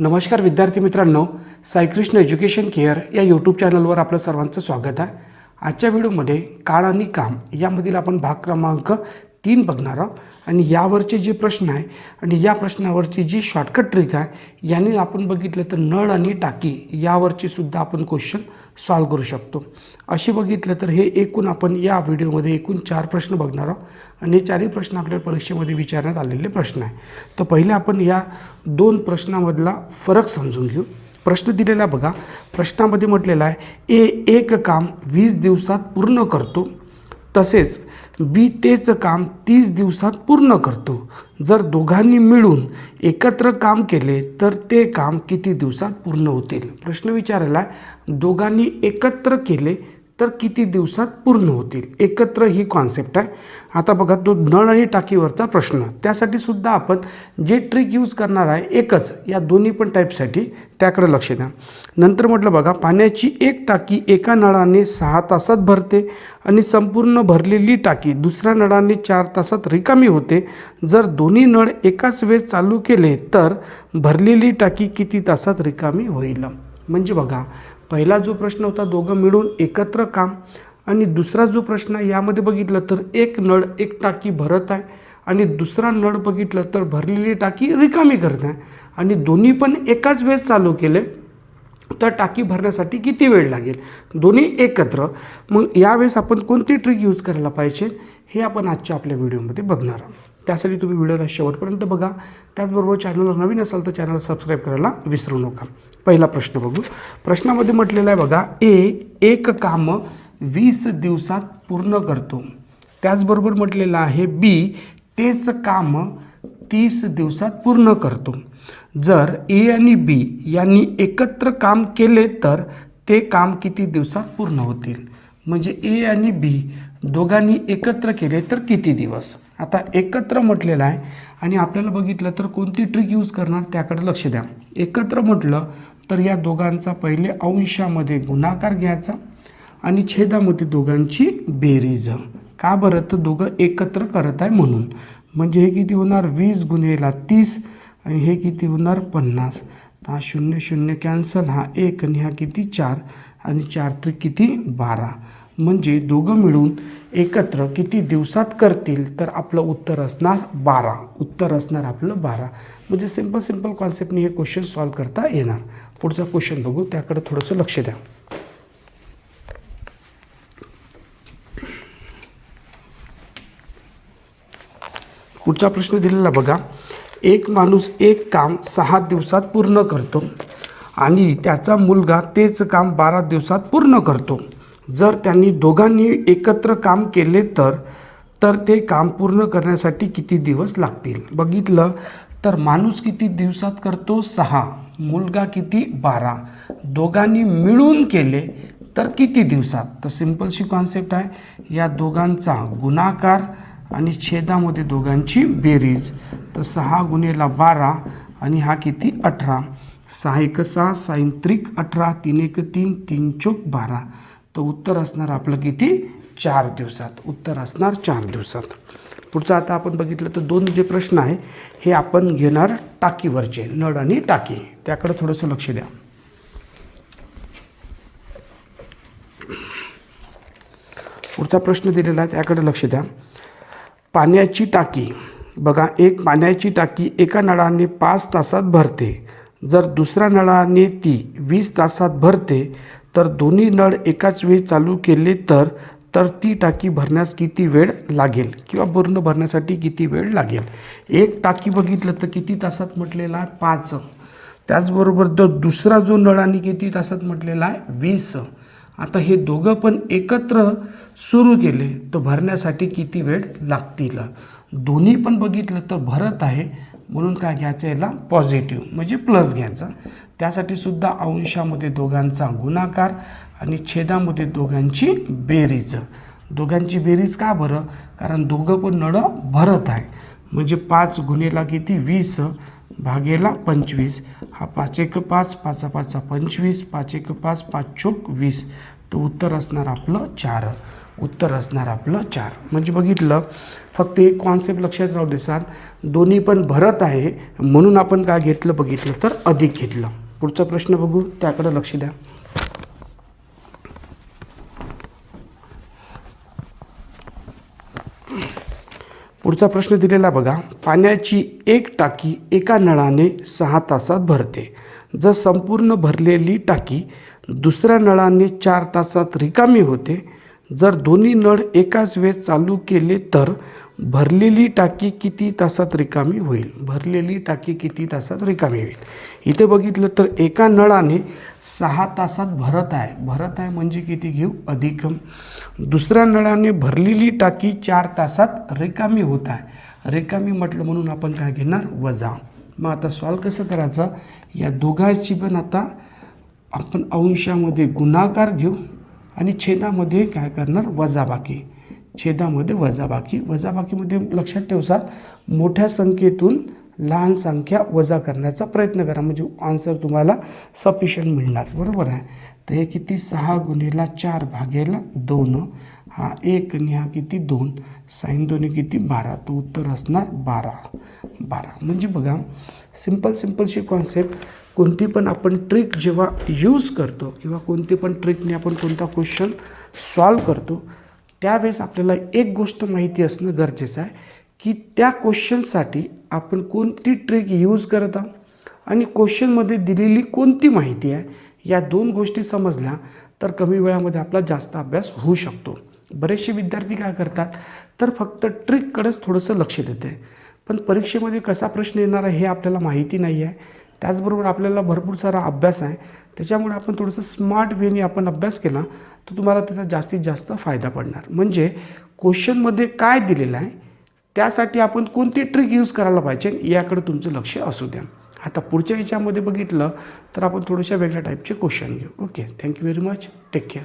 नमस्कार विद्यार्थी मित्रांनो साईकृष्ण एज्युकेशन केअर या यूट्यूब चॅनलवर आपलं सर्वांचं स्वागत आहे. आजच्या व्हिडिओमध्ये काळ आणि काम यामधील आपण भाग क्रमांक तीन बघणार आहोत. आणि यावरचे जे प्रश्न आहे आणि या प्रश्नावरची जी शॉर्टकट ट्रिक आहे याने आपण बघितलं तर नळ आणि टाकी यावरची सुद्धा आपण क्वेश्चन सॉल्व करू शकतो. असे बघितलं तर हे एकूण आपण या व्हिडिओमध्ये एकूण चार प्रश्न बघणार आहोत. आणि हे चारही प्रश्न आपल्या परीक्षेमध्ये विचारण्यात आलेले प्रश्न आहे. तर पहिले आपण या दोन प्रश्नामधला फरक समजून घेऊ. प्रश्न दिलेला बघा. प्रश्नामध्ये म्हटलेला आहे ए एक काम वीस दिवसात पूर्ण करतो. तसेच बी तेच काम तीस दिवसात पूर्ण करतो. जर दोघांनी मिळून एकत्र काम केले तर ते काम किती दिवसात पूर्ण होतील? प्रश्न विचारायला दोघांनी एकत्र केले तर किती दिवसात पूर्ण होतील? एकत्र ही कॉन्सेप्ट आहे. आता बघा तो नळ आणि टाकीवरचा प्रश्न. त्यासाठी सुद्धा आपण जे ट्रिक यूज करणार आहे एकच या दोन्ही पण टाईपसाठी त्याकडे लक्ष द्या. नंतर म्हटलं बघा पाण्याची एक टाकी एका नळाने सहा तासात भरते आणि संपूर्ण भरलेली टाकी दुसऱ्या नळाने चार तासात रिकामी होते. जर दोन्ही नळ एकाच वेळेस चालू केले तर भरलेली टाकी किती तासात रिकामी होईल? म्हणजे बघा पहिला जो प्रश्न होता दोघं मिळून एकत्र काम. आणि दुसरा जो प्रश्न आहे यामध्ये बघितलं तर एक नळ एक टाकी भरत आहे. आणि दुसरा नळ बघितलं तर भरलेली टाकी रिकामी करत आहे. आणि दोन्ही पण एकाच वेळेस चालू केले तर टाकी भरण्यासाठी किती वेळ लागेल? दोन्ही एकत्र. मग यावेळेस आपण कोणती ट्रिक यूज करायला पाहिजे हे आपण आजच्या आपल्या व्हिडिओमध्ये बघणार आहोत. त्यासाठी तुम्ही व्हिडिओला शेवटपर्यंत बघा. त्याचबरोबर चॅनलला नवीन असाल तर चॅनल सबस्क्राईब करायला विसरू नका. पहिला प्रश्न बघू. प्रश्नामध्ये म्हटलेला आहे बघा ए एक काम वीस दिवसात पूर्ण करतो. त्याचबरोबर म्हटलेलं आहे बी तेच काम तीस दिवसात पूर्ण करतो. जर ए आणि बी यांनी एकत्र काम केले तर ते काम किती दिवसात पूर्ण होतील? म्हणजे ए आणि बी दोघांनी एकत्र केले तर किती दिवस? आता एकत्र म्हटलेलं आहे आणि आपल्याला बघितलं तर कोणती ट्रिक यूज करणार त्याकडे लक्ष द्या. एकत्र म्हटलं तर या दोघांचा पहिले अंशामध्ये गुणाकार घ्यायचा आणि छेदामध्ये दोघांची बेरीज. का बरं? तर दोघं एकत्र करत आहे म्हणून. म्हणजे हे किती होणार? वीस गुन्हेला तीस आणि हे किती होणार? पन्नास. हा शून्य शून्य कॅन्सल हा एक आणि हा किती? चार. आणि चार तर किती? बारा. म्हणजे दोघं मिळून एकत्र किती दिवसात करतील तर आपलं उत्तर असणार बारा. उत्तर असणार आपलं बारा. म्हणजे सिंपल सिंपल कॉन्सेप्टने हे क्वेश्चन सॉल्व करता येणार. पुढचा क्वेश्चन बघू त्याकडे थोडंसं लक्ष द्या. पुढचा प्रश्न दिलेला बघा. एक माणूस एक काम सहा दिवसात पूर्ण करतो आणि त्याचा मुलगा तेच काम बारा दिवसात पूर्ण करतो. जर त्यांनी दोघांनी एकत्र काम केले तर तर ते काम पूर्ण करण्यासाठी किती दिवस लागतील? बघितलं तर माणूस किती दिवसात करतो? सहा. मुलगा किती? बारा. दोघांनी मिळून केले तर किती दिवसात? तर सिम्पलशी कॉन्सेप्ट आहे. या दोघांचा गुणाकार आणि छेदामध्ये दोघांची बेरीज. तर सहा गुन्हेला बारा आणि हा किती? अठरा. सहा एक सहा सायंत्रिक अठरा तीन एक तीन तीन चोक बारा. तर उत्तर असणार आपलं किती? चार दिवसात. उत्तर असणार चार दिवसात. पुढचं आता आपण बघितलं तर दोन जे प्रश्न आहे हे आपण घेणार टाकीवरचे नळ आणि टाकी. त्याकडे थोडंसं लक्ष द्या. पुढचा प्रश्न दिलेला आहे त्याकडे लक्ष द्या. पाण्याची टाकी. बघा एक पाण्याची टाकी एका नळाने पाच तासात भरते. जर दुसऱ्या नळाने ती वीस तासात भरते तर दोन्ही नळ एकाच वेळी चालू केले तर तर ती टाकी भरण्यास किती वेळ लागेल किंवा पूर्ण भरण्यासाठी किती वेळ लागेल? एक टाकी बघितलं तर किती तासात म्हटलेला आहे? पाच. त्याचबरोबर तो दुसरा जो नळ आणि किती तासात म्हटलेला आहे? वीस. आता हे दोघं पण एकत्र सुरू केले तर भरण्यासाठी किती वेळ लागतील? दोन्ही पण बघितलं तर भरत आहे. म्हणून काय घ्यायचं याला? पॉझिटिव्ह म्हणजे प्लस घ्यायचा. त्यासाठी सुद्धा अंशामध्ये दोघांचा गुणाकार आणि छेदामध्ये दोघांची बेरीज. दोघांची बेरीज का बरं? कारण दोघं पण नळं भरत आहे. म्हणजे पाच गुन्हेला किती? वीस भागेला पंचवीस. हा पाच एक पाच पाच पाच पंचवीस पाच एक पाच पाच चोक वीस. तर उत्तर असणार आपलं चार. उत्तर असणार आपलं चार. म्हणजे बघितलं फक्त एक कॉन्सेप्ट लक्षात राहू देसाल दोन्ही पण भरत आहे म्हणून आपण काय घेतलं बघितलं तर अधिक घेतलं. पुढचा प्रश्न बघू त्याकडे लक्ष द्या. पुढचा प्रश्न दिलेला बघा पाण्याची एक टाकी एका नळाने सहा तासात भरते. जर संपूर्ण भरलेली टाकी दुसऱ्या नळाने चार तासात रिकामी होते जर दोन्ही नळ एकाच वेळेस चालू केले तर भरलेली टाकी किती तासात रिकामी होईल? भरलेली टाकी किती तासात रिकामी होईल? इथे बघितलं तर एका नळाने सहा तासात भरत आहे. भरत आहे म्हणजे किती घेऊ? अधिक. दुसऱ्या नळाने भरलेली टाकी चार तासात रिकामी होत आहे. रिकामी म्हटलं म्हणून आपण काय घेणार? वजा. मग आता सॉल्व कसं करायचं? या दोघांची पण आता आपण अंशामध्ये गुणाकार घेऊ. आणि छेदामध्ये काय करणार? वजाबाकी. छेदामध्ये वजाबाकी. वजाबाकीमध्ये लक्षात ठेवसाल मोठ्या संख्येतून लहान संख्या वजा करण्याचा प्रयत्न करा. म्हणजे आन्सर तुम्हाला सफिशियंट मिळणार. बरोबर आहे? तर हे किती? सहा गुन्हेला चार भागेला दोन. हा एक आणि हा किती? दोन. साईन दोन्ही किती? बारा. तर उत्तर असणार बारा. बारा. म्हणजे बघा सिंपल सिम्पलशी कॉन्सेप्ट कोणती पण आपण ट्रिक जेव्हा यूज करतो किंवा कोणती पण ट्रिकने आपण कोणता क्वेश्चन सॉल्व करतो त्यावेळेस आपल्याला एक गोष्ट माहिती असणं गरजेचं आहे की त्या क्वेश्चनसाठी आपण कोणती ट्रिक यूज करत आहोत? आणि क्वेश्चनमध्ये दिलेली कोणती माहिती आहे? या दोन गोष्टी समजल्या तर कमी वेळामध्ये आपला जास्त अभ्यास होऊ शकतो. बरेचसे विद्यार्थी काय करतात? तर फक्त ट्रिककडेच थोडंसं लक्ष देते. पण परीक्षेमध्ये कसा प्रश्न येणार आहे हे आपल्याला माहिती नाही आहे. त्याचबरोबर आपल्याला भरपूर सारा अभ्यास आहे. त्याच्यामुळे आपण थोडंसं स्मार्ट वेने आपण अभ्यास केला तर तुम्हाला त्याचा जास्तीत जास्त फायदा पडणार. म्हणजे क्वेश्चनमध्ये काय दिलेलं आहे? त्यासाठी आपण कोणती ट्रिक यूज करायला पाहिजे याकडे तुमचं लक्ष असू द्या. आता पुढच्या याच्यामध्ये बघितलं तर आपण थोड्याशा वेगळ्या टाईपचे क्वेश्चन घेऊ. Okay thank you very much take care